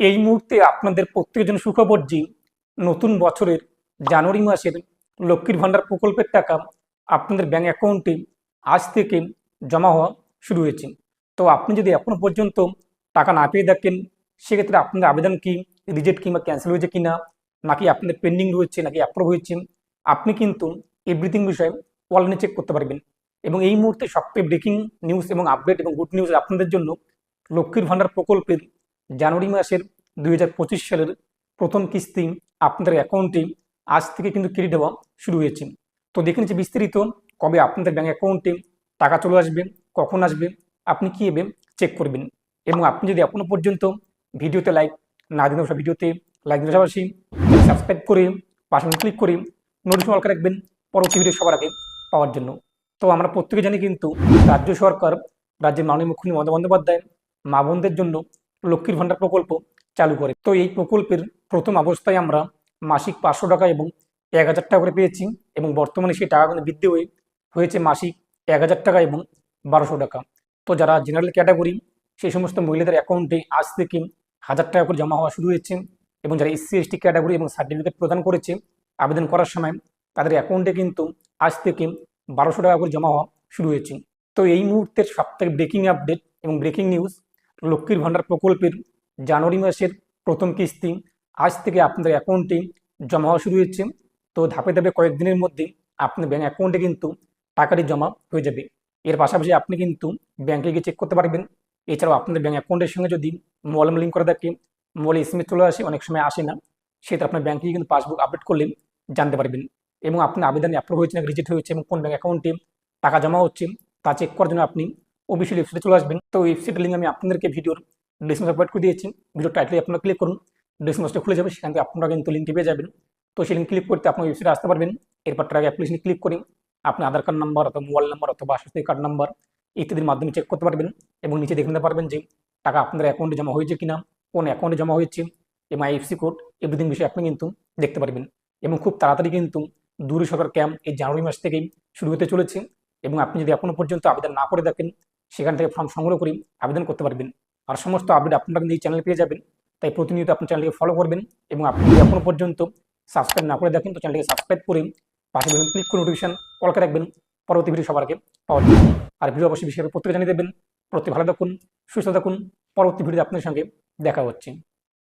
এই মুহূর্তে আপনাদের প্রত্যেকের জন্য সুখবর যে নতুন বছরের জানুয়ারি মাসের লক্ষ্মীর ভাণ্ডার প্রকল্পের টাকা আপনাদের ব্যাঙ্ক অ্যাকাউন্টে আজ থেকে জমা হওয়া শুরু হয়েছে। তো আপনি যদি এখনও পর্যন্ত টাকা না পেয়ে থাকেন, সেক্ষেত্রে আপনাদের আবেদন কি রিজেক্ট কিংবা ক্যান্সেল হয়েছে কিনা, নাকি আপনাদের পেন্ডিং রয়েছে, নাকি অ্যাপ্রুভ হয়েছে, আপনি কিন্তু এভরিথিং বিষয়ে অনলাইনে চেক করতে পারবেন। এবং এই মুহূর্তে সবচেয়ে ব্রেকিং নিউজ এবং আপডেট এবং গুড নিউজ আপনাদের জন্য লক্ষ্মীর ভাণ্ডার প্রকল্পের জানুয়ারি মাসের দুই হাজার পঁচিশ সালের প্রথম কিস্তি আপনাদের অ্যাকাউন্টে আজ থেকে কিন্তু ক্রেডিট দেওয়া শুরু হয়েছে। তো দেখে নিচ্ছি বিস্তারিত, কবে আপনাদের ব্যাঙ্ক অ্যাকাউন্টে টাকা চলে আসবে, কখন আসবে, আপনি কীভাবে চেক করবেন? এবং আপনি যদি এখনও পর্যন্ত ভিডিওতে লাইক না দিন ভিডিওতে লাইক দিতে পাশাপাশি সাবস্ক্রাইব করে পাশে ক্লিক করে নোটিফিকেশন অল করে রাখবেন পরবর্তী ভিডিও সবার আগে পাওয়ার জন্য। তো আমরা প্রত্যেকে জানি কিন্তু রাজ্য সরকার, রাজ্যের মাননীয় মুখ্যমন্ত্রী মমতা বন্দ্যোপাধ্যায়, মা বোনদের জন্য লক্ষ্মীর ভাণ্ডার প্রকল্প চালু করে। তো এই প্রকল্পের প্রথম অবস্থায় আমরা মাসিক পাঁচশো টাকা এবং এক হাজার টাকা করে পেয়েছি এবং বর্তমানে সেই টাকা কিন্তু বৃদ্ধি হয়ে হয়েছে মাসিক এক হাজার টাকা এবং বারোশো টাকা। তো যারা জেনারেল ক্যাটাগরি সেই সমস্ত মহিলাদের অ্যাকাউন্টে আজ থেকে হাজার টাকা করে জমা হওয়া শুরু হয়েছে এবং যারা এসসি এসটি ক্যাটাগরি এবং সার্টিফিকেট প্রদান করেছে, আবেদন করার সময় তাদের অ্যাকাউন্টে কিন্তু আজ থেকে বারোশো টাকা করে জমা হওয়া শুরু হয়েছে। তো এই মুহূর্তের সবথেকে ব্রেকিং আপডেট এবং ব্রেকিং নিউজ লক্ষ্মীর ভাণ্ডার প্রকল্পের জানুয়ারি মাসের প্রথম কিস্তি। আজ থেকে আপনাদের অ্যাকাউন্টে জমা হওয়া শুরু হয়েছে। তো ধাপে ধাপে কয়েকদিনের মধ্যে আপনার ব্যাঙ্ক অ্যাকাউন্টে কিন্তু টাকাটি জমা হয়ে যাবে। এর পাশাপাশি আপনি কিন্তু ব্যাংকে গিয়ে চেক করতে পারবেন। এছাড়াও আপনাদের ব্যাঙ্ক অ্যাকাউন্টের সঙ্গে যদি মোবাইল লিঙ্ক করে থাকে, মোবাইলে এসএমএস চলে আসে, অনেক সময় আসে না সেটা আপনার ব্যাংকে কিন্তু পাসবুক আপডেট করলে জানতে পারবেন। এবং আপনার আবেদন অ্যাপ্রুভ হয়েছে না রিজেক্ট হয়েছে এবং কোন ব্যাঙ্ক অ্যাকাউন্টে টাকা জমা হচ্ছে তা চেক করার জন্য আপনি অফিসিয়াল ওয়েবসাইটে চলে আসবেন তো ওয়েবসাইটের লিঙ্ক আমি আপনাদেরকে ভিডিওর ডিসক্রিপশন প্রোভাইড করে দিয়েছি। ভিডিও টাইটেলে আপনারা ক্লিক করুন। ডিসক্রিপশনটা খুলে যাবে। সেখান থেকে আপনারা কিন্তু লিঙ্কটি পেয়ে যাবেন। তো সেই লিঙ্ক ক্লিক করতে আপনার ওয়েবসাইটে আসতে পারবেন। এরপর ট্রাক অ্যাপ্লিকেশনে ক্লিক করে আপনি আধার কার্ড নাম্বার অথবা মোবাইল নাম্বার অথবা স্বাস্থ্য কার্ড নাম্বার ইত্যাদির মাধ্যমে চেক করতে পারবেন এবং নিচে দেখে নিতে পারবেন যে টাকা আপনাদের অ্যাকাউন্টে জমা হয়েছে কিনা, কোন অ্যাকাউন্টে জমা হয়েছে এবং আইএফসি কোড এভরিথিং বিষয়ে আপনি কিন্তু দেখতে পারবেন। এবং খুব তাড়াতাড়ি কিন্তু দূরে সরকার ক্যাম্প এই জানুয়ারি মাস থেকেই শুরু হতে চলেছে। এবং আপনি যদি এখনও পর্যন্ত আবেদন না করে থাকেন, সেখান থেকে ফর্ম সংগ্রহ করে আবেদন করতে পারবেন। আর সমস্ত আপডেট আপনারা কিন্তু এই চ্যানেলে পেয়ে যাবেন। তাই প্রতিনিয়ত আপনার চ্যানেলকে ফলো করবেন এবং আপনি যদি এখনও পর্যন্ত সাবস্ক্রাইব না করে দেখেন তো চ্যানেলকে সাবস্ক্রাইব করে পাশে বেলুন ক্লিক করে নোটিফিকেশন কল করে রাখবেন। পরবর্তী ভিডিও সবার আগে পাওয়ার জন্য। আর ভিডিও অবশ্যই বিশেষ প্রত্যেকে জানিয়ে দেবেন। প্রত্যেক ভালো থাকুন, সুস্থ থাকুন। পরবর্তী ভিডিও আপনার সঙ্গে দেখা হচ্ছে।